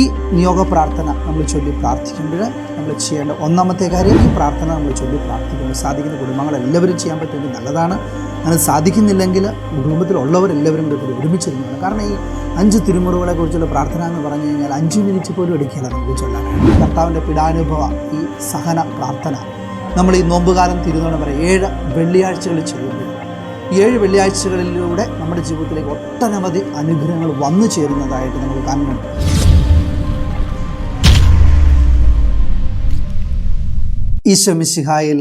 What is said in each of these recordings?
ഈ നിയോഗ പ്രാർത്ഥന നമ്മൾ ചൊല്ലി പ്രാർത്ഥിക്കുമ്പോൾ നമ്മൾ ചെയ്യേണ്ട ഒന്നാമത്തെ കാര്യം ഈ പ്രാർത്ഥന നമ്മൾ ചൊല്ലി പ്രാർത്ഥിക്കുമ്പോൾ സാധിക്കുന്ന കുടുംബങ്ങൾ എല്ലാവരും ചെയ്യാൻ പറ്റുമെങ്കിൽ നല്ലതാണ്. അങ്ങനെ സാധിക്കുന്നില്ലെങ്കിൽ കുടുംബത്തിലുള്ളവരെല്ലാവരും കൂടി ഒരുമിച്ചിരുന്നതാണ് കാരണം ഈ അഞ്ച് തിരുമുറകളെ കുറിച്ചുള്ള പ്രാർത്ഥന എന്ന് പറഞ്ഞു കഴിഞ്ഞാൽ അഞ്ച് മിനിറ്റ് പോലും എടുക്കില്ല നമുക്ക് ചൊല്ലാൻ. കർത്താവിന്റെ പിടാനുഭവ ഈ സഹന പ്രാർത്ഥന. നമ്മൾ ഈ നോമ്പുകാലം തിരുന്നോണം വരെ ഏഴ് വെള്ളിയാഴ്ചകളിൽ ചെയ്യുമ്പോൾ. ഏഴ് വെള്ളിയാഴ്ചകളിലൂടെ നമ്മുടെ ജീവിതത്തിലേക്ക് ഒട്ടനവധി അനുഗ്രഹങ്ങൾ വന്നു ചേരുന്നതായിട്ട് നമുക്ക് കാണുന്നുണ്ട്. ഈശോ മിശിഹായിൽ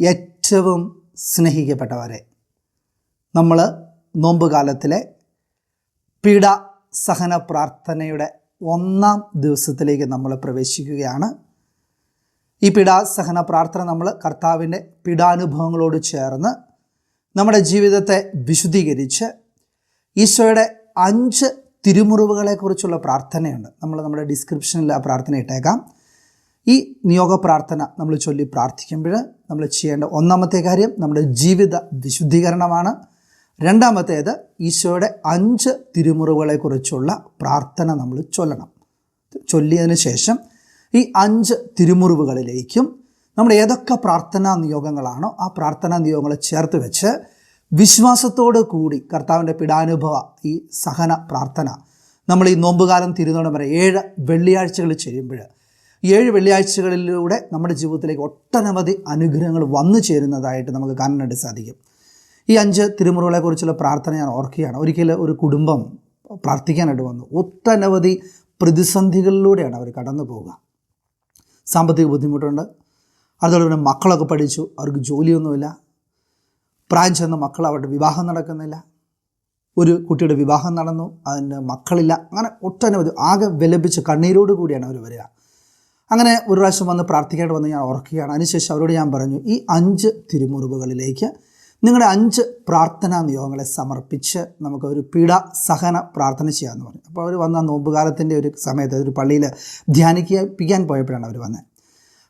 ഏറ്റവും സ്നേഹിക്കപ്പെട്ടവരെ. നമ്മൾ നോമ്പുകാലത്തിലെ പീഡ സഹന പ്രാർത്ഥനയുടെ ഒന്നാം ദിവസത്തിലേക്ക് നമ്മൾ പ്രവേശിക്കുകയാണ്. ഈ പീഡാസഹന പ്രാർത്ഥന നമ്മൾ കർത്താവിന്റെ പീഡാനുഭവങ്ങളോട് ചേർന്ന് നമ്മുടെ ജീവിതത്തെ വിശുദ്ധീകരിച്ച് ഈശോയുടെ അഞ്ച് തിരുമുറിവുകളെക്കുറിച്ചുള്ള പ്രാർത്ഥനയുണ്ട്. നമ്മൾ നമ്മുടെ ഡിസ്ക്രിപ്ഷനിൽ ആ പ്രാർത്ഥന ഇട്ടേക്കാം. ഈ നിയോഗ പ്രാർത്ഥന നമ്മൾ ചൊല്ലി പ്രാർത്ഥിക്കുമ്പോൾ നമ്മൾ ചെയ്യേണ്ട ഒന്നാമത്തെ കാര്യം നമ്മുടെ ജീവിത വിശുദ്ധീകരണമാണ്. രണ്ടാമത്തേത് ഈശോയുടെ അഞ്ച് തിരുമുറിവുകളെക്കുറിച്ചുള്ള പ്രാർത്ഥന നമ്മൾ ചൊല്ലണം. ചൊല്ലിയതിന് ശേഷം ഈ അഞ്ച് തിരുമുറിവുകളിലേക്കും നമ്മൾ ഏതൊക്കെ പ്രാർത്ഥനാ നിയോഗങ്ങളാണോ ആ പ്രാർത്ഥനാ നിയോഗങ്ങളെ ചേർത്ത് വെച്ച് വിശ്വാസത്തോട് കൂടി കർത്താവിന്റെ പിടാനുഭവ ഈ സഹന പ്രാർത്ഥന നമ്മൾ ഈ നോമ്പുകാലം തിരുന്നോണം വരെ ഏഴ് വെള്ളിയാഴ്ചകൾ ചെയ്യുമ്പോൾ ഏഴ് വെള്ളിയാഴ്ചകളിലൂടെ നമ്മുടെ ജീവിതത്തിലേക്ക് ഒട്ടനവധി അനുഗ്രഹങ്ങൾ വന്നു ചേരുന്നതായിട്ട് നമുക്ക് കാണാനായിട്ട് സാധിക്കും. ഈ അഞ്ച് തിരുമുറകളെക്കുറിച്ചുള്ള പ്രാർത്ഥന ഞാൻ ഓർക്കുകയാണ്. ഒരിക്കൽ ഒരു കുടുംബം പ്രാർത്ഥിക്കാനായിട്ട് വന്നു. ഒട്ടനവധി പ്രതിസന്ധികളിലൂടെയാണ് അവർ കടന്നു പോവുക സാമ്പത്തിക ബുദ്ധിമുട്ടുണ്ട്. അതുപോലെ തന്നെ മക്കളൊക്കെ പഠിച്ചു. അവർക്ക് ജോലിയൊന്നുമില്ല. പ്രായം ചെന്ന മക്കൾ അവരുടെ വിവാഹം നടക്കുന്നില്ല. ഒരു കുട്ടിയുടെ വിവാഹം നടന്നു. അതിന് മക്കളില്ല. അങ്ങനെ ഒട്ടനവധി ആകെ വിലപിച്ച് കണ്ണീരോട് കൂടിയാണ് അവർ വരിക. അങ്ങനെ ഒരു പ്രാവശ്യം വന്ന് പ്രാർത്ഥിക്കേണ്ടി വന്ന് ഞാൻ ഓർക്കുകയാണ്. അതിനുശേഷം അവരോട് ഞാൻ പറഞ്ഞു ഈ അഞ്ച് തിരുമുറിവുകളിലേക്ക് നിങ്ങളുടെ അഞ്ച് പ്രാർത്ഥനാ നിയോഗങ്ങളെ സമർപ്പിച്ച് നമുക്ക് ഒരു പീഡ സഹന പ്രാർത്ഥന ചെയ്യാമെന്ന് പറഞ്ഞു. അപ്പോൾ അവർ വന്ന നോമ്പുകാലത്തിന്റെ ഒരു സമയത്ത് ഒരു പള്ളിയിൽ ധ്യാനിക്കാൻ പോയപ്പോഴാണ് അവർ വന്നത്.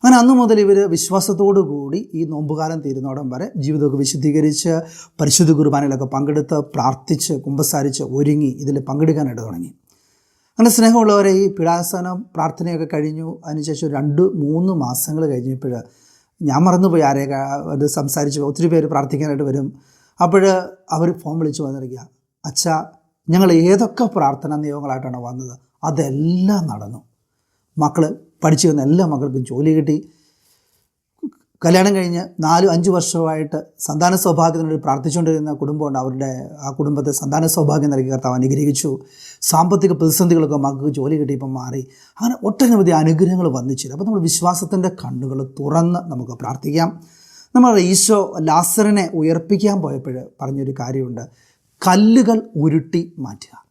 അങ്ങനെ അന്നു മുതൽ ഇവർ വിശ്വാസത്തോടു കൂടി ഈ നോമ്പുകാലം തീരുന്നോടം വരെ ജീവിതമൊക്കെ വിശുദ്ധീകരിച്ച് പരിശുദ്ധ കുർബാനയിലൊക്കെ പങ്കെടുത്ത് പ്രാർത്ഥിച്ച് കുമ്പസാരിച്ച് ഒരുങ്ങി ഇതിൽ പങ്കെടുക്കാനായിട്ട് തുടങ്ങി. അങ്ങനെ സ്നേഹമുള്ളവരെ ഈ പീഡാസനം പ്രാർത്ഥനയൊക്കെ കഴിഞ്ഞു. അതിനുശേഷം രണ്ട് മൂന്ന് മാസങ്ങൾ കഴിഞ്ഞപ്പോൾ ഞാൻ മറന്നുപോയി ആരെ അത് സംസാരിച്ച് ഒത്തിരി പേര് പ്രാർത്ഥിക്കാനായിട്ട് വരും. അപ്പോൾ അവർ ഫോൺ വിളിച്ച് വന്നിരിക്കുക. അച്ഛാ ഞങ്ങൾ ഏതൊക്കെ പ്രാർത്ഥന നിയമങ്ങളായിട്ടാണ് വന്നത്? അതെല്ലാം നടന്നു. മക്കൾ പഠിച്ചു വന്ന എല്ലാ മക്കൾക്കും ജോലി കിട്ടി. കല്യാണം കഴിഞ്ഞ് നാലും അഞ്ച് വർഷമായിട്ട് സന്താന സൗഭാഗ്യത്തിന് വേണ്ടി പ്രാർത്ഥിച്ചുകൊണ്ടിരുന്ന കുടുംബമുണ്ട്. അവരുടെ ആ കുടുംബത്തെ സന്താന സൗഭാഗ്യം നൽകി കർത്താവ് അനുഗ്രഹിച്ചു. സാമ്പത്തിക പ്രതിസന്ധികളൊക്കെ മക്കൾക്ക് ജോലി കിട്ടിയപ്പോൾ മാറി. അങ്ങനെ ഒട്ടനവധി അനുഗ്രഹങ്ങൾ വന്നിച്ചില്ല. അപ്പോൾ നമ്മൾ വിശ്വാസത്തിന്റെ കണ്ണുകൾ തുറന്ന് നമുക്ക് പ്രാർത്ഥിക്കാം. നമ്മൾ ഈശോ ലാസറിനെ ഉയർപ്പിക്കാൻ പോയപ്പോൾ പറഞ്ഞൊരു കാര്യമുണ്ട്. കല്ലുകൾ ഉരുട്ടി മാറ്റുക.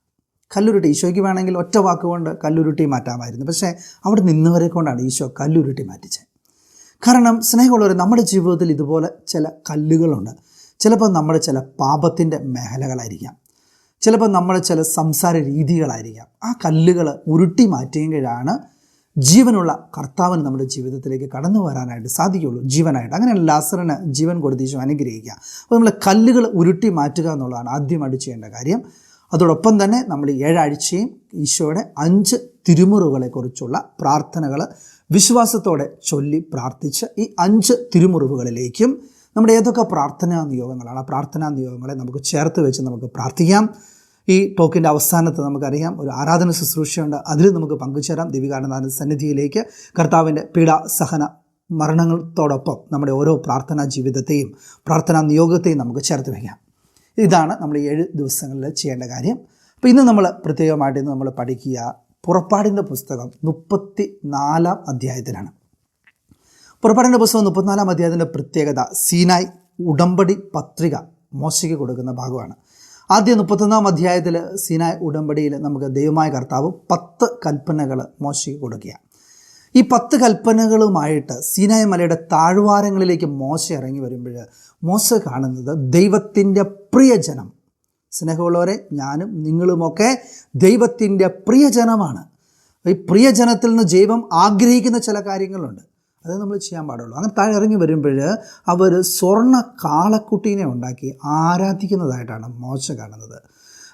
കല്ലുരുട്ടി. ഈശോയ്ക്ക് വേണമെങ്കിൽ ഒറ്റ വാക്കുകൊണ്ട് കല്ലുരുട്ടി മാറ്റാമായിരുന്നു. പക്ഷേ അവിടെ നിന്നവരെ കൊണ്ടാണ് ഈശോ കല്ലുരുട്ടി മാറ്റിച്ചത്. കാരണം സ്നേഹമുള്ളവർ നമ്മുടെ ജീവിതത്തിൽ ഇതുപോലെ ചില കല്ലുകളുണ്ട്. ചിലപ്പോൾ നമ്മുടെ ചില പാപത്തിന്റെ മേഖലകളായിരിക്കാം. ചിലപ്പോൾ നമ്മുടെ ചില സംസാര രീതികളായിരിക്കാം. ആ കല്ലുകൾ ഉരുട്ടി മാറ്റിയെങ്കിലാണ് ജീവനുള്ള കർത്താവിന് നമ്മുടെ ജീവിതത്തിലേക്ക് കടന്നു വരാനായിട്ട് സാധിക്കുകയുള്ളൂ. ജീവനായിട്ട്. അങ്ങനെ ലാസറിന് ജീവൻ കൊടുത്ത് ഈശോ അനുഗ്രഹിക്കുക. അപ്പോൾ നമ്മൾ കല്ലുകൾ ഉരുട്ടി മാറ്റുക എന്നുള്ളതാണ് ആദ്യമായിട്ട് ചെയ്യേണ്ട കാര്യം. അതോടൊപ്പം തന്നെ നമ്മൾ ഏഴാഴ്ചയും ഈശോയുടെ അഞ്ച് തിരുമുറുകളെക്കുറിച്ചുള്ള പ്രാർത്ഥനകൾ വിശ്വാസത്തോടെ ചൊല്ലി പ്രാർത്ഥിച്ച് ഈ അഞ്ച് തിരുമുറിവുകളിലേക്കും നമ്മുടെ ഏതൊക്കെ പ്രാർത്ഥനാ നിയോഗങ്ങളാണ് ആ പ്രാർത്ഥനാ നിയോഗങ്ങളെ നമുക്ക് ചേർത്ത് വെച്ച് നമുക്ക് പ്രാർത്ഥിക്കാം. ഈ ടോക്കിന്റെ അവസാനത്ത് നമുക്കറിയാം ഒരു ആരാധന ശുശ്രൂഷയുണ്ട്. അതിൽ നമുക്ക് പങ്കുചേരാം. ദിവികാനന്ദ സന്നിധിയിലേക്ക് കർത്താവിന്റെ പീഡ സഹന മരണങ്ങളോടൊപ്പം നമ്മുടെ ഓരോ പ്രാർത്ഥനാ ജീവിതത്തെയും പ്രാർത്ഥനാ നിയോഗത്തെയും നമുക്ക് ചേർത്ത് വയ്ക്കാം ഇതാണ് നമ്മൾ ഏഴ് ദിവസങ്ങളിൽ ചെയ്യേണ്ട കാര്യം. അപ്പോൾ ഇന്ന് നമ്മൾ പ്രത്യേകമായിട്ട് ഇന്ന് നമ്മൾ പഠിക്കുക പുറപ്പാടിന്റെ പുസ്തകം മുപ്പത്തി നാലാം അധ്യായത്തിലാണ്. പുറപ്പാടിന്റെ പുസ്തകം മുപ്പത്തിനാലാം അധ്യായത്തിന്റെ പ്രത്യേകത സീനായ് ഉടമ്പടി പത്രിക മോശയ്ക്ക് കൊടുക്കുന്ന ഭാഗമാണ്. ആദ്യം മുപ്പത്തൊന്നാം അധ്യായത്തിൽ സീനായ് ഉടമ്പടിയിൽ നമുക്ക് ദൈവമായ കർത്താവ് പത്ത് കൽപ്പനകൾ മോശയ്ക്ക് കൊടുക്കുക ഈ പത്ത് കൽപ്പനകളുമായിട്ട് സീനായ് മലയുടെ താഴ്വാരങ്ങളിലേക്ക് മോശ ഇറങ്ങി വരുമ്പോൾ മോശ കാണുന്നത് ദൈവത്തിന്റെ പ്രിയജനം സ്നേഹമുള്ളവരെ ഞാനും നിങ്ങളുമൊക്കെ ദൈവത്തിന്റെ പ്രിയജനമാണ്. ഈ പ്രിയജനത്തിൽ നിന്ന് ദൈവം ആഗ്രഹിക്കുന്ന ചില കാര്യങ്ങളുണ്ട്. അത് നമ്മൾ ചെയ്യാൻ പാടുള്ളൂ. അങ്ങനെ താഴെ ഇറങ്ങി വരുമ്പോൾ അവർ സ്വർണ കാളക്കുട്ടീനെ ഉണ്ടാക്കി ആരാധിക്കുന്നതായിട്ടാണ് മോശ കാണുന്നത്.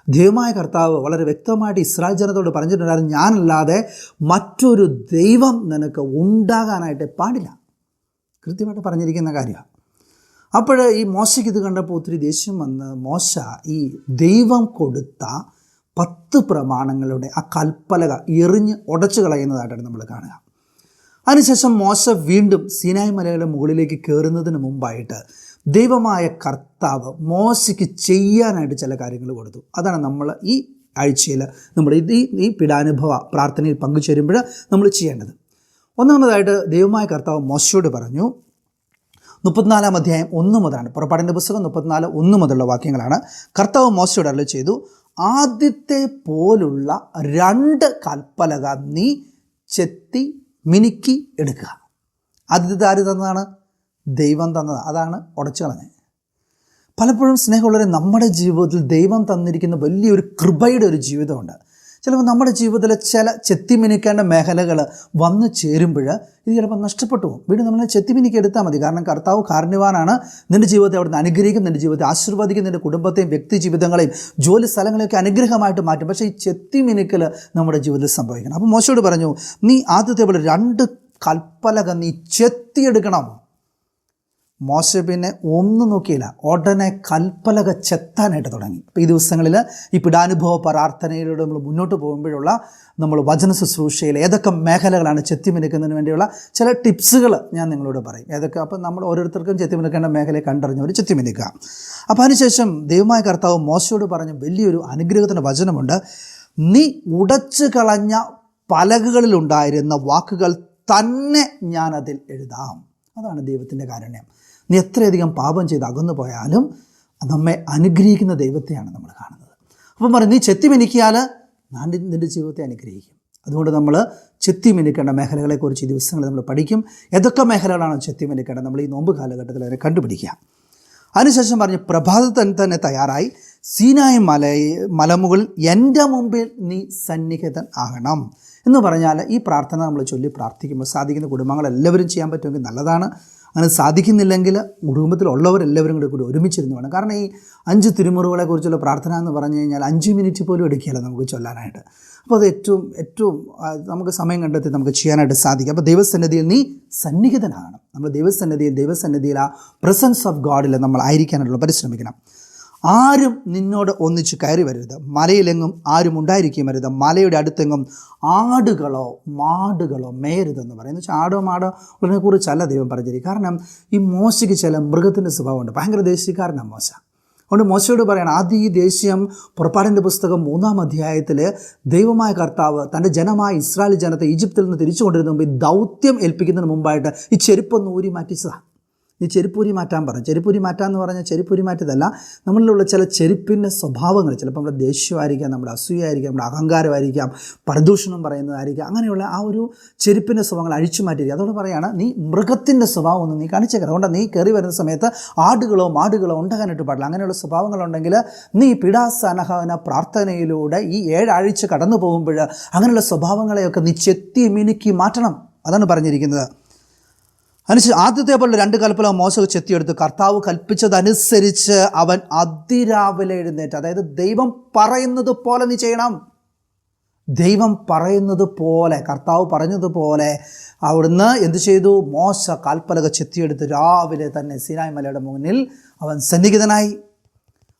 ദൈവമായ കർത്താവ് വളരെ വ്യക്തമായിട്ട് ഇസ്രായേൽ ജനത്തോട് പറഞ്ഞിട്ടുണ്ടായിരുന്നു ഞാനല്ലാതെ മറ്റൊരു ദൈവം നിനക്ക് ഉണ്ടാകാനായിട്ട് പാടില്ല. കൃത്യമായിട്ട് പറഞ്ഞിരിക്കുന്ന കാര്യമാണ്. അപ്പോൾ ഈ മോശയ്ക്ക് ഇത് കണ്ടപ്പോൾ ഒത്തിരി ദേഷ്യം വന്ന് മോശ ഈ ദൈവം കൊടുത്ത പത്ത് പ്രമാണങ്ങളുടെ ആ കൽപ്പലക എറിഞ്ഞ് ഉടച്ചു കളയുന്നതായിട്ടാണ് നമ്മൾ കാണുക. അതിനുശേഷം മോശ വീണ്ടും സീനായ് മലയുടെ മുകളിലേക്ക് കയറുന്നതിന് മുമ്പായിട്ട് ദൈവമായ കർത്താവ് മോശയ്ക്ക് ചെയ്യാനായിട്ട് ചില കാര്യങ്ങൾ കൊടുത്തു. അതാണ് നമ്മൾ ഈ ആഴ്ചയിൽ നമ്മൾ ഇത് ഈ ഈ പീഡാനുഭവ പ്രാർത്ഥനയിൽ പങ്കുചേരുമ്പോൾ നമ്മൾ ചെയ്യേണ്ടത്. ഒന്നാമതായിട്ട് ദൈവമായ കർത്താവ് മോശയോട് പറഞ്ഞു മുപ്പത്തിനാലാം അധ്യായം ഒന്ന് മുതലാണ്. പുറപ്പാടിന്റെ പുസ്തകം മുപ്പത്തിനാല് ഒന്ന് മുതലുള്ള വാക്യങ്ങളാണ്. കർത്താവ് മോശയോട് അരളി ചെയ്തു ആദ്യത്തെ പോലുള്ള രണ്ട് കൽപ്പലക നീ ചെത്തി മിനുക്കി എടുക്കുക. ആദ്യത്തെ ആര് തന്നതാണ്? ദൈവം തന്നത്. അതാണ് ഉടച്ചു കളഞ്ഞത്. പലപ്പോഴും സ്നേഹമുള്ളവരെ നമ്മുടെ ജീവിതത്തിൽ ദൈവം തന്നിരിക്കുന്ന വലിയൊരു കൃപയുടെ ഒരു ജീവിതമുണ്ട്. ചിലപ്പോൾ നമ്മുടെ ജീവിതത്തിലെ ചില ചെത്തിമിനിക്കേണ്ട മേഖലകൾ വന്നു ചേരുമ്പോൾ ഇത് ചിലപ്പോൾ നഷ്ടപ്പെട്ടു പോകും. വീണ്ടും നമ്മൾ ചെത്തിമിനിക്ക് എടുത്താൽ മതി. കാരണം കർത്താവ് കാരണവാനാണ് നിന്റെ ജീവിതത്തെ അവിടുന്ന് അനുഗ്രഹിക്കും. നിന്റെ ജീവിതത്തെ ആശീർവദിക്കും. നിന്റെ കുടുംബത്തെയും വ്യക്തി ജീവിതങ്ങളെയും ജോലി സ്ഥലങ്ങളെയൊക്കെ അനുഗ്രഹമായിട്ട് മാറ്റും. പക്ഷേ ഈ ചെത്തിമിനുക്കൽ നമ്മുടെ ജീവിതത്തിൽ സംഭവിക്കണം. അപ്പോൾ മോശയോട് പറഞ്ഞു നീ ആദ്യത്തെ പോലെ രണ്ട് കൽപ്പലക നീ ചെത്തിയെടുക്കണം. മോശ പിന്നെ ഒന്നും നോക്കിയില്ല. ഉടനെ കൽപ്പലക ചെത്താനായിട്ട് തുടങ്ങി. അപ്പോൾ ഈ ദിവസങ്ങളിൽ ഈ പിടാനുഭവ പ്രാർത്ഥനയിലൂടെ നമ്മൾ മുന്നോട്ട് പോകുമ്പോഴുള്ള നമ്മൾ വചന ശുശ്രൂഷയിൽ ഏതൊക്കെ മേഖലകളാണ് ചെത്തിമിനുക്കുന്നതിന് വേണ്ടിയുള്ള ചില ടിപ്സുകൾ ഞാൻ നിങ്ങളോട് പറയും. ഏതൊക്കെ? അപ്പം നമ്മൾ ഓരോരുത്തർക്കും ചെത്തിമിനുക്കേണ്ട മേഖലയെ കണ്ടറിഞ്ഞവർ ചെത്തിമിനുക്കുക. അപ്പോൾ അതിനുശേഷം ദൈവമായ കർത്താവ് മോശയോട് പറഞ്ഞ വലിയൊരു അനുഗ്രഹത്തിന്റെ വചനമുണ്ട്. നീ ഉടച്ചു കളഞ്ഞ പലകകളിലുണ്ടായിരുന്ന വാക്കുകൾ തന്നെ ഞാനതിൽ എഴുതാം. അതാണ് ദൈവത്തിന്റെ കാരുണ്യം. നീ എത്രയധികം പാപം ചെയ്ത് അകന്നു പോയാലും നമ്മെ അനുഗ്രഹിക്കുന്ന ദൈവത്തെയാണ് നമ്മൾ കാണുന്നത്. അപ്പം പറയും നീ ചെത്തി മിനിക്കിയാൽ ഞാൻ നിന്റെ ജീവിതത്തെ അനുഗ്രഹിക്കും. അതുകൊണ്ട് നമ്മൾ ചെത്തി മിനുക്കേണ്ട മേഖലകളെക്കുറിച്ച് ഈ ദിവസങ്ങളിൽ നമ്മൾ പഠിക്കും. ഏതൊക്കെ മേഖലകളാണ് ചെത്തി മിനുക്കേണ്ടത്? നമ്മൾ ഈ നോമ്പ് കാലഘട്ടത്തിൽ അതിനെ കണ്ടുപിടിക്കുക. അതിനുശേഷം പറഞ്ഞ് പ്രഭാതത്തിൽ തന്നെ തയ്യാറായി. സീനായി മല മലമുകളിൽ എന്റെ മുമ്പിൽ നീ സന്നിഹിതൻ ആകണം എന്ന് പറഞ്ഞാൽ ഈ പ്രാർത്ഥന നമ്മൾ ചൊല്ലി പ്രാർത്ഥിക്കുമ്പോൾ സാധിക്കുന്ന കുടുംബങ്ങൾ എല്ലാവരും ചെയ്യാൻ പറ്റുമെങ്കിൽ നല്ലതാണ്. അങ്ങനെ സാധിക്കുന്നില്ലെങ്കിൽ കുടുംബത്തിലുള്ളവരെല്ലാവരും കൂടി കൂടി ഒരുമിച്ചിരുന്ന് വേണം. കാരണം ഈ അഞ്ച് തിരുമുറുകളെ കുറിച്ചുള്ള പ്രാർത്ഥന എന്ന് പറഞ്ഞു കഴിഞ്ഞാൽ അഞ്ച് മിനിറ്റ് പോലും എടുക്കുകയില്ല നമുക്ക് ചൊല്ലാനായിട്ട്. അപ്പോൾ അത് ഏറ്റവും ഏറ്റവും നമുക്ക് സമയം കണ്ടെത്തി നമുക്ക് ചെയ്യാനായിട്ട് സാധിക്കും. അപ്പോൾ ദൈവസന്നിധിയിൽ നീ സന്നിഹിതനാകണം. നമ്മൾ ദൈവസന്നിധിയിൽ ദൈവസന്നിധിയിൽ ആ പ്രസൻസ് ഓഫ് ഗോഡിൽ നമ്മൾ ആയിരിക്കാനായിട്ടുള്ള പരിശ്രമിക്കണം. ആരും നിന്നോട് ഒന്നിച്ച് കയറി വരരുത്. മലയിലെങ്ങും ആരും ഉണ്ടായിരിക്കുകയും വരരുത്. മലയുടെ അടുത്തെങ്ങും ആടുകളോ മാടുകളോ മേയരുതെന്ന് പറയും. വെച്ചാൽ ആടോ മാടോ ഉള്ളതിനെ കുറിച്ചല്ല ദൈവം പറഞ്ഞിരിക്കും കാരണം ഈ മോശയ്ക്ക് ചില മൃഗത്തിന്റെ സ്വഭാവമുണ്ട്. ഭയങ്കര ദേശീയക്കാരനാണ് മോശ. അതുകൊണ്ട് മോശയോട് പറയണം ആദ്യം ഈ ദേശീയം പുറപ്പാടിന്റെ പുസ്തകം മൂന്നാം അധ്യായത്തിൽ ദൈവമായ കർത്താവ് തന്റെ ജനമായ ഇസ്രായേൽ ജനത്തെ ഈജിപ്തിൽ നിന്ന് തിരിച്ചു കൊണ്ടിരുന്ന മുമ്പ് ഈ ദൗത്യം ഏൽപ്പിക്കുന്നതിന് മുമ്പായിട്ട് ഈ ചെരുപ്പൊന്ന് ഊരി മാറ്റിച്ചതാണ് നീ ചെരുപ്പൂരി മാറ്റാൻ പറഞ്ഞു ചെരുപ്പൂരി മാറ്റാന്ന് പറഞ്ഞാൽ ചെരുപ്പൂരി മാറ്റതല്ല നമ്മളിലുള്ള ചില ചെരുപ്പിന്റെ സ്വഭാവങ്ങൾ ചിലപ്പോൾ നമ്മുടെ ദേഷ്യമായിരിക്കാം നമ്മുടെ അസൂയായിരിക്കാം നമ്മുടെ അഹങ്കാരമായിരിക്കാം പ്രദൂഷണം പറയുന്നതായിരിക്കാം അങ്ങനെയുള്ള ആ ഒരു ചെരുപ്പിന്റെ സ്വഭാവങ്ങൾ അഴിച്ചു മാറ്റിയിരിക്കുക അതുകൊണ്ട് പറയുകയാണ് നീ മൃഗത്തിന്റെ സ്വഭാവം ഒന്നും നീ കാണിച്ചേക്കണം അതുകൊണ്ട് നീ കയറി വരുന്ന സമയത്ത് ആടുകളോ മാടുകളോ ഉണ്ടാകാനായിട്ട് പാടില്ല. അങ്ങനെയുള്ള സ്വഭാവങ്ങളുണ്ടെങ്കിൽ നീ പിടാസനഹന പ്രാർത്ഥനയിലൂടെ ഈ ഏഴാഴ്ച കടന്നു പോകുമ്പോൾ അങ്ങനെയുള്ള സ്വഭാവങ്ങളെയൊക്കെ നീ ചെത്തി മിനുക്കി മാറ്റണം. അതാണ് പറഞ്ഞിരിക്കുന്നത്. അനുസരിച്ച് ആദ്യത്തെ പോലെ രണ്ട് കൽപ്പന മോശം ചെത്തിയെടുത്ത് കർത്താവ് കൽപ്പിച്ചതനുസരിച്ച് അവൻ അതിരാവിലെ എഴുന്നേറ്റ്. അതായത് ദൈവം പറയുന്നത് പോലെ നീ ചെയ്യണം. ദൈവം പറയുന്നത് പോലെ കർത്താവ് പറഞ്ഞതുപോലെ അവിടുന്ന് എന്തു ചെയ്തു? മോശ കാൽപ്പലക ചെത്തിയെടുത്ത് രാവിലെ തന്നെ സിനായ് മലയുടെ മുന്നിൽ അവൻ സന്നിഹിതനായി.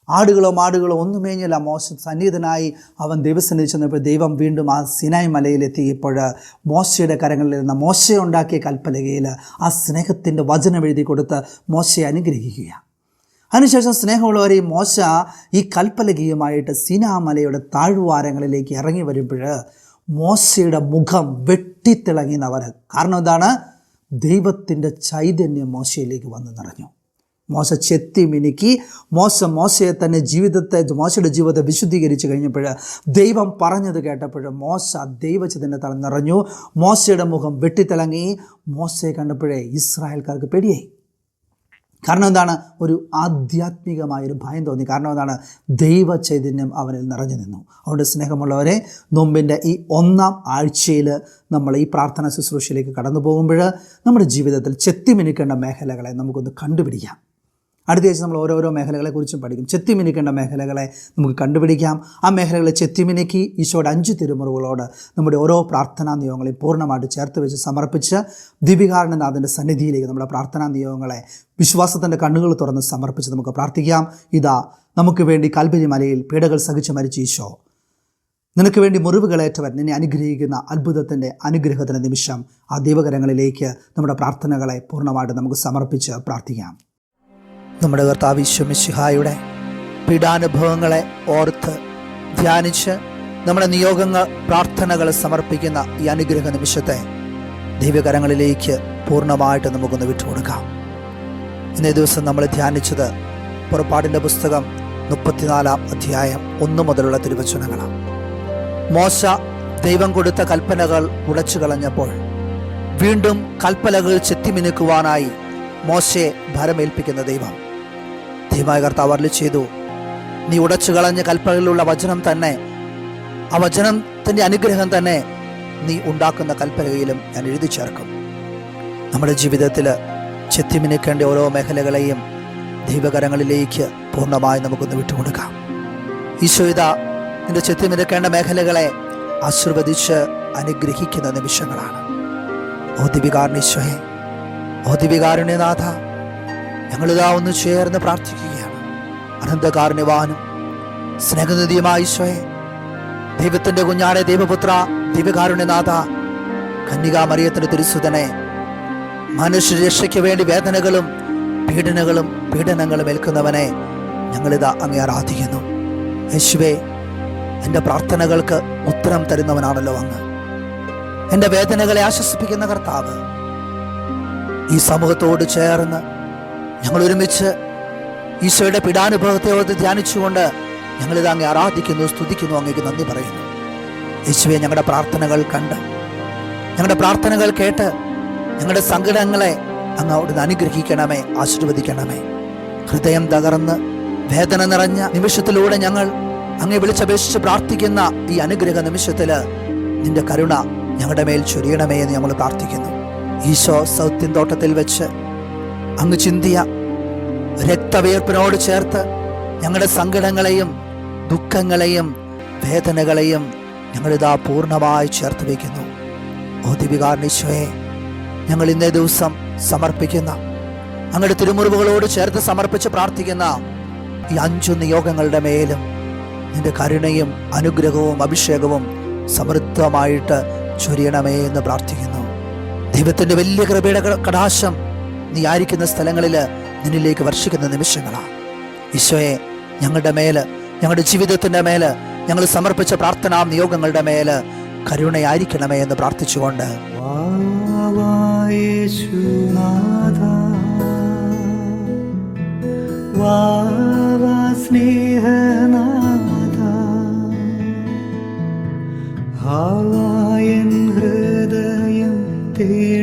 ആടുകളോ മാടുകളോ ഒന്നും മേഞ്ഞില്ല മോശ സന്നിഹിതനായി അവൻ ദൈവസന്നിധി ചെന്നപ്പോൾ ദൈവം വീണ്ടും ആ സിനായ് മലയിലെത്തിയപ്പോൾ മോശയുടെ കരങ്ങളിൽ നിന്ന് മോശ ഉണ്ടാക്കിയ കൽപ്പലകയിൽ ആ സ്നേഹത്തിന്റെ വചനം എഴുതി കൊടുത്ത് മോശയെ അനുഗ്രഹിക്കുക. അതിനുശേഷം സ്നേഹമുള്ളവരെ മോശ ഈ കൽപ്പലകയുമായിട്ട് സിനാമലയുടെ താഴ്വാരങ്ങളിലേക്ക് ഇറങ്ങി വരുമ്പോൾ മോശയുടെ മുഖം വെട്ടിത്തിളങ്ങി എന്നവർ കാരണം എന്താണ്? ദൈവത്തിന്റെ ചൈതന്യം മോശയിലേക്ക് വന്ന് നിറഞ്ഞു. മോശ ചെത്തി മിനുക്കി മോശ മോശയെ തന്നെ ജീവിതത്തെ മോശയുടെ ജീവിതത്തെ വിശുദ്ധീകരിച്ച് കഴിഞ്ഞപ്പോൾ ദൈവം പറഞ്ഞത് കേട്ടപ്പോൾ മോശ ദൈവചിതനത്താൽ നിറഞ്ഞു. മോശയുടെ മുഖം വെട്ടിത്തിളങ്ങി. മോശയെ കണ്ടപ്പോഴേ ഇസ്രായേൽക്കാർക്ക് പേടിയായി. കാരണം എന്താണ്? ഒരു ആധ്യാത്മികമായൊരു ഭയം തോന്നി. കാരണം എന്താണ്? ദൈവ ചൈതന്യം അവനിൽ നിറഞ്ഞു നിന്നു. അതുകൊണ്ട് സ്നേഹമുള്ളവരെ നോമ്പിന്റെ ഈ ഒന്നാം ആഴ്ചയിൽ നമ്മൾ ഈ പ്രാർത്ഥന ശുശ്രൂഷയിലേക്ക് കടന്നു പോകുമ്പോൾ നമ്മുടെ ജീവിതത്തിൽ ചെത്തിമിനുക്കേണ്ട മേഖലകളെ നമുക്കൊന്ന് കണ്ടുപിടിക്കാം. അടുത്ത ആഴ്ച നമ്മൾ ഓരോരോ മേഖലകളെക്കുറിച്ചും പഠിക്കും. ചെത്തിമിനിക്കേണ്ട മേഖലകളെ നമുക്ക് കണ്ടുപിടിക്കാം. ആ മേഖലകളെ ചെത്തിമിനിക്കി ഈശോയുടെ അഞ്ച് തിരുമുറിവുകളോട് നമ്മുടെ ഓരോ പ്രാർത്ഥനാ നിയോഗങ്ങളെയും പൂർണമായിട്ട് ചേർത്ത് വെച്ച് സമർപ്പിച്ച് ദിപികാരണനാഥന്റെ സന്നിധിയിലേക്ക് നമ്മുടെ പ്രാർത്ഥനാ നിയോഗങ്ങളെ വിശ്വാസത്തിന്റെ കണ്ണുകൾ തുറന്ന് സമർപ്പിച്ച് നമുക്ക് പ്രാർത്ഥിക്കാം. ഇതാ നമുക്ക് വേണ്ടി കാൽപരി മലയിൽ പീഡകൾ സഹിച്ച് മരിച്ച ഈശോ. നിനക്ക് വേണ്ടി മുറിവുകളേറ്റവൻ നിന്നെ അനുഗ്രഹിക്കുന്ന അത്ഭുതത്തിന്റെ അനുഗ്രഹത്തിന്റെ നിമിഷം ആ ദൈവകരങ്ങളിലേക്ക് നമ്മുടെ പ്രാർത്ഥനകളെ പൂർണമായിട്ട് നമുക്ക് സമർപ്പിച്ച് പ്രാർത്ഥിക്കാം. നമ്മുടെ കർത്താവ് ഈശ്വമിശിഹായുടെ പീഡാനുഭവങ്ങളെ ഓർത്ത് ധ്യാനിച്ച് നമ്മുടെ നിയോഗങ്ങൾ പ്രാർത്ഥനകൾ സമർപ്പിക്കുന്ന ഈ അനുഗ്രഹ നിമിഷത്തെ ദൈവകരങ്ങളിലേക്ക് പൂർണമായിട്ട് നമുക്കൊന്ന് വിട്ടുകൊടുക്കാം. ഇന്നേ ദിവസം നമ്മൾ ധ്യാനിച്ചത് പുറപ്പാടിന്റെ പുസ്തകം മുപ്പത്തിനാലാം അധ്യായം ഒന്ന് മുതലുള്ള തിരുവചനങ്ങളാണ്. മോശ ദൈവം കൊടുത്ത കൽപ്പനകൾ ഉടച്ചു കളഞ്ഞപ്പോൾ വീണ്ടും കൽപ്പനകൾ ചെത്തിമിനുക്കുവാനായി മോശയെ ഭരമേൽപ്പിക്കുന്ന ദൈവം ദൈവമായ കർത്താവ് അരളി ചെയ്തു. നീ ഉടച്ചു കളഞ്ഞ കൽപ്പനകളിലുള്ള വചനം തന്നെ ആ വചനത്തിന്റെ അനുഗ്രഹം തന്നെ നീ ഉണ്ടാക്കുന്ന കൽപ്പനയിലും ഞാൻ എഴുതി ചേർക്കും. നമ്മുടെ ജീവിതത്തിൽ ചെത്തിമിനിക്കേണ്ട ഓരോ മേഖലകളെയും ദൈവകരങ്ങളിലേക്ക് പൂർണമായി നമുക്കൊന്ന് വിട്ടുകൊടുക്കാം. ഈശോ ഇതാ നിന്റെ ചെത്തിമിനിക്കേണ്ട മേഖലകളെ ആശീർവദിച്ച് അനുഗ്രഹിക്കുന്ന നിമിഷങ്ങളാണ്. ഓ ഓ ദിവികാരുണ്യനാഥ ഞങ്ങളിതാ ഒന്ന് ചേർന്ന് പ്രാർത്ഥിക്കുകയാണ്. അനന്തകാരുണ്യവാനും സ്നേഹനിധിയുമായി സ്വയെ ദൈവത്തിന്റെ കുഞ്ഞാനെ ദൈവപുത്ര ദിവ്യകാരുണ്യനാഥ കന്യകാമറിയത്തിന്റെ തിരുസുതനെ മനുഷ്യരക്ഷയ്ക്ക് വേണ്ടി വേദനകളും പീഡനകളും പീഡനങ്ങളും ഏൽക്കുന്നവനെ ഞങ്ങളിതാ അങ്ങേ ആരാധിക്കുന്നു. യേശുവേ എന്റെ പ്രാർത്ഥനകൾക്ക് ഉത്തരം തരുന്നവനാണല്ലോ അങ്ങ്. എന്റെ വേദനകളെ ആശ്വസിപ്പിക്കുന്ന കർത്താവ് ഈ സമൂഹത്തോട് ചേർന്ന് ഞങ്ങൾ ഒരുമിച്ച് ഈശോയുടെ പീഡാനുഭവത്തെ ഓർത്ത് ധ്യാനിച്ചുകൊണ്ട് ഞങ്ങളിത് അങ്ങ് ആരാധിക്കുന്നു സ്തുതിക്കുന്നു അങ്ങേക്ക് നന്ദി പറയുന്നു. യേശുവെ ഞങ്ങളുടെ പ്രാർത്ഥനകൾ കണ്ട് ഞങ്ങളുടെ പ്രാർത്ഥനകൾ കേട്ട് ഞങ്ങളുടെ സങ്കടങ്ങളെ അങ്ങ് അവിടുന്ന് അനുഗ്രഹിക്കണമേ ആശീർവദിക്കണമേ. ഹൃദയം തകർന്ന് വേദന നിറഞ്ഞ നിമിഷത്തിലൂടെ ഞങ്ങൾ അങ്ങേ വിളിച്ചപേക്ഷിച്ച് പ്രാർത്ഥിക്കുന്ന ഈ അനുഗ്രഹ നിമിഷത്തിൽ നിന്റെ കരുണ ഞങ്ങളുടെ മേൽ ചൊരിയണമേ എന്ന് ഞങ്ങൾ പ്രാർത്ഥിക്കുന്നു. ഈശോ സൗത്യൻ തോട്ടത്തിൽ വെച്ച് അങ്ങ് ചിന്തിയ. രക്തവേർപ്പിനോട് ചേർത്ത് ഞങ്ങളുടെ സങ്കടങ്ങളെയും ദുഃഖങ്ങളെയും വേദനകളെയും ഞങ്ങളിതാ പൂർണമായി ചേർത്ത് വയ്ക്കുന്നു. ഓ ഞങ്ങൾ ഇന്നേ ദിവസം സമർപ്പിക്കുന്ന അങ്ങയുടെ തിരുമുറിവുകളോട് ചേർത്ത് സമർപ്പിച്ച് പ്രാർത്ഥിക്കുന്ന ഈ അഞ്ചു നിയോഗങ്ങളുടെ മേലും നിന്റെ കരുണയും അനുഗ്രഹവും അഭിഷേകവും സമൃദ്ധമായിട്ട് ചൊരിയണമേ എന്ന് പ്രാർത്ഥിക്കുന്നു. ദൈവത്തിന്റെ വലിയ കൃപയുടെ കടാശം നീ ആയിരിക്കുന്ന സ്ഥലങ്ങളിൽ നിന്നിലേക്ക് വർഷിക്കുന്ന നിമിഷങ്ങളാണ് ഈശോയെ ഞങ്ങളുടെ മേൽ ഞങ്ങളുടെ ജീവിതത്തിന്റെ മേൽ ഞങ്ങൾ സമർപ്പിച്ച പ്രാർത്ഥനാ നിയോഗങ്ങളുടെ മേൽ കരുണയായിരിക്കണമേ എന്ന് പ്രാർത്ഥിച്ചുകൊണ്ട്. സ്നേഹനാഥ. ഹൃദയം തേടിയിടും